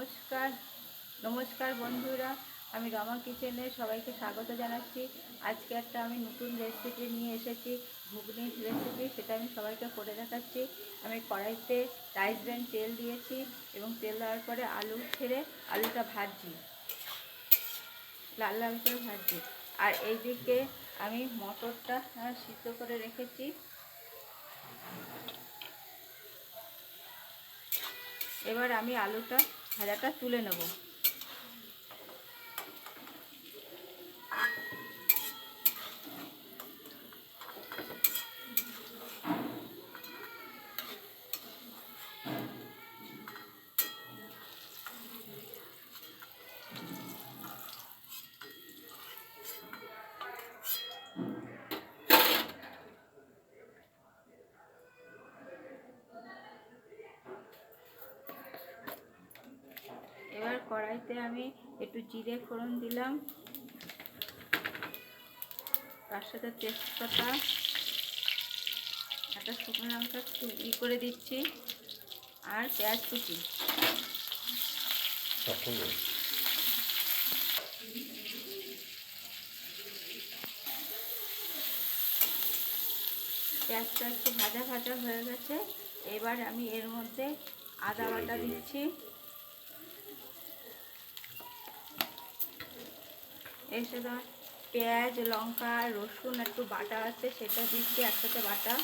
নমস্কার নমস্কার বন্ধুরা। আমি রমা কিচেনে সবাইকে স্বাগত জানাচ্ছি। আজকে একটা আমি নতুন রেসিপি নিয়ে এসেছি, ঘুগনির রেসিপি সেটা আমি সবাইকে করে দেখাচ্ছি। আমি কড়াইতে রাইস ব্র্যান্ড তেল দিয়েছি এবং তেল দেওয়ার পরে আলু ছেড়ে আলুটা ভাজছি। লাল লাল করে ভাজছি। আর এইদিকে আমি মটরটা সিদ্ধ করে রেখেছি। এবার আমি আলুটা ভাজাটা তুলে নেব এবার কড়াইতে আমি একটু জিরে ফোড়ন দিলাম। তার সাথে তেজপাতা একটা শুকনো লঙ্কা ই করে দিচ্ছি আর পেঁয়াজ কুচি পেঁয়াজটা একটু ভাজা ভাজা হয়ে গেছে এবার আমি এর মধ্যে আদা বাটা দিচ্ছি। এর সাথে পেঁয়াজ লঙ্কা রসুন একটু বাটা আছে সেটা দিচ্ছি একসাথে বাটা।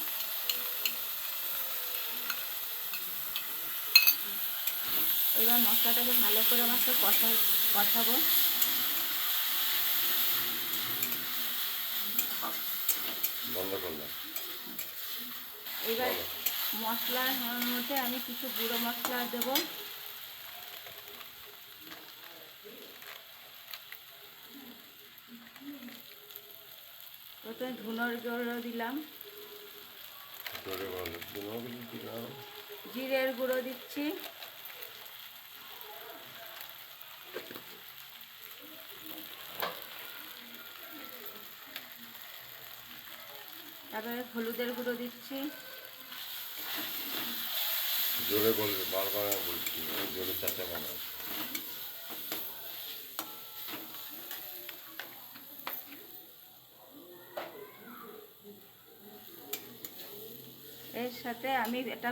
এবার মশলাটাকে ভালো করে আমাকে কষা কষাবো। বন্ধ করলাম এবার মশলার মধ্যে আমি কিছু গুঁড়ো মশলা দেবো। প্রথমে ধুনোর গুঁড়ো দিলাম। জিরের গুঁড়ো দিচ্ছি। তারপরে হলুদের গুঁড়ো দিচ্ছি। জোরে বলবে বারবার বলছি জোরে চাচা বানাই এর সাথে আমি একটা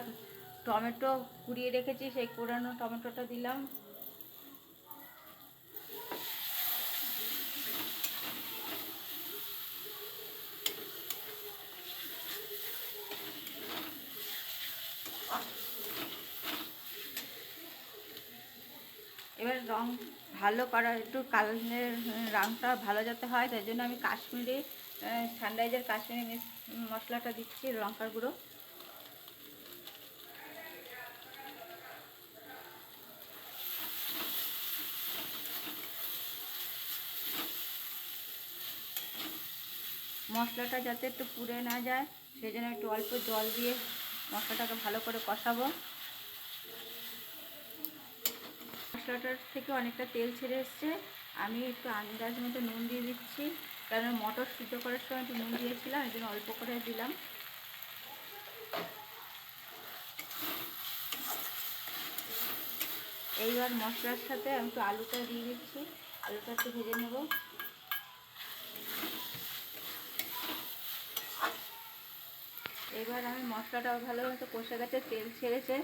টমেটো কুড়িয়ে রেখেছি, সেই কুড়ানো টমেটোটা দিলাম। এবার রং ভালো করার একটু কালারের রঙটা ভালো যাতে হয়, তাই জন্য আমি কাশ্মীরি সানরাইজের কাশ্মীরি মশলাটা দিচ্ছি লঙ্কার গুঁড়ো। মশলাটা যাতে একটু পুড়ে না যায় সেই জন্য একটু অল্প জল দিয়ে মশলাটাকে ভালো করে কষাবো। মশলাটার থেকে অনেকটা তেল ছেড়ে এসছে। আমি একটু আন্দাজ মতো নুন দিয়ে দিচ্ছি, কারণ মটর সিদ্ধ করার সময় একটু নুন দিয়েছিলাম, এই অল্প করে দিলাম। এইবার মশলার সাথে আমি একটু আলুটা দিয়ে দিচ্ছি, আলুটা একটু ভেজে নেব। এবার আমি মশলাটা ভালো মতো কষে গেছে, তেল ছেড়েছে।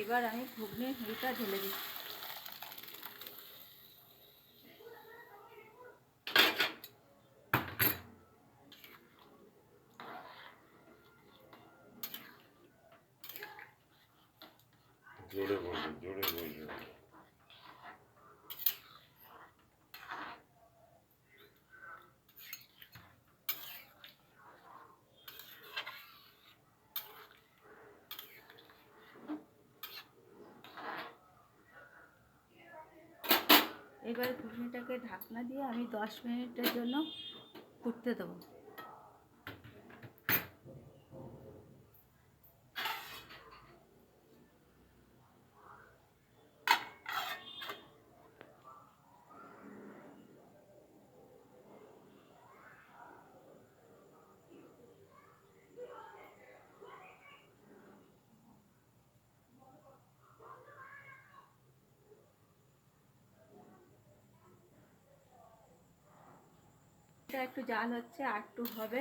এবার আমি ঘুগনির হুড়িটা ঢেলে দিচ্ছি। জোরে জোরে এবার ঘুগনিটাকে ঢাকনা দিয়ে আমি দশ মিনিটের জন্য ফুটতে দেবো। একটু জাল হচ্ছে, আর একটু হবে।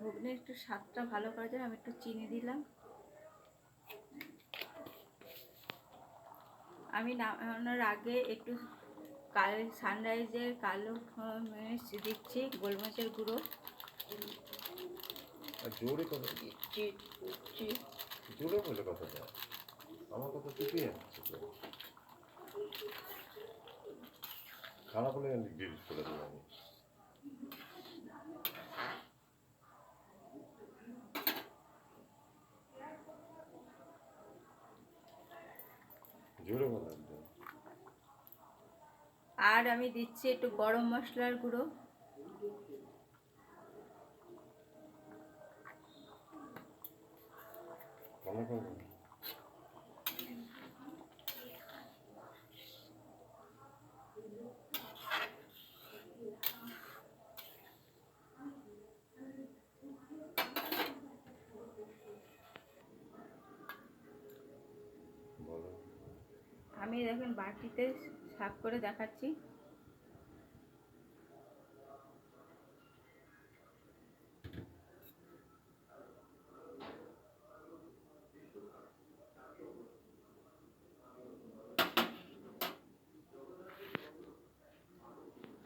ঘুগনি একটু স্বাদটা ভালো করার জন্য আমি একটু চিনি দিলাম। আমি নামানোর আগে একটু কাল সানরাইজের কালো মরিচ দিচ্ছি, গোলমরিচের গুঁড়ো। জোরে কথা জোরে বলে কথাটা আমার কথা যাচ্ছে তো। খারাপ হলে ডিলিট করে দেবো আমি। জোরে বলো একদম। আর আমি দিচ্ছি একটু গরম মশলার গুঁড়ো। আমি দেখুন বাটিতে সাফ করে দেখাচ্ছি।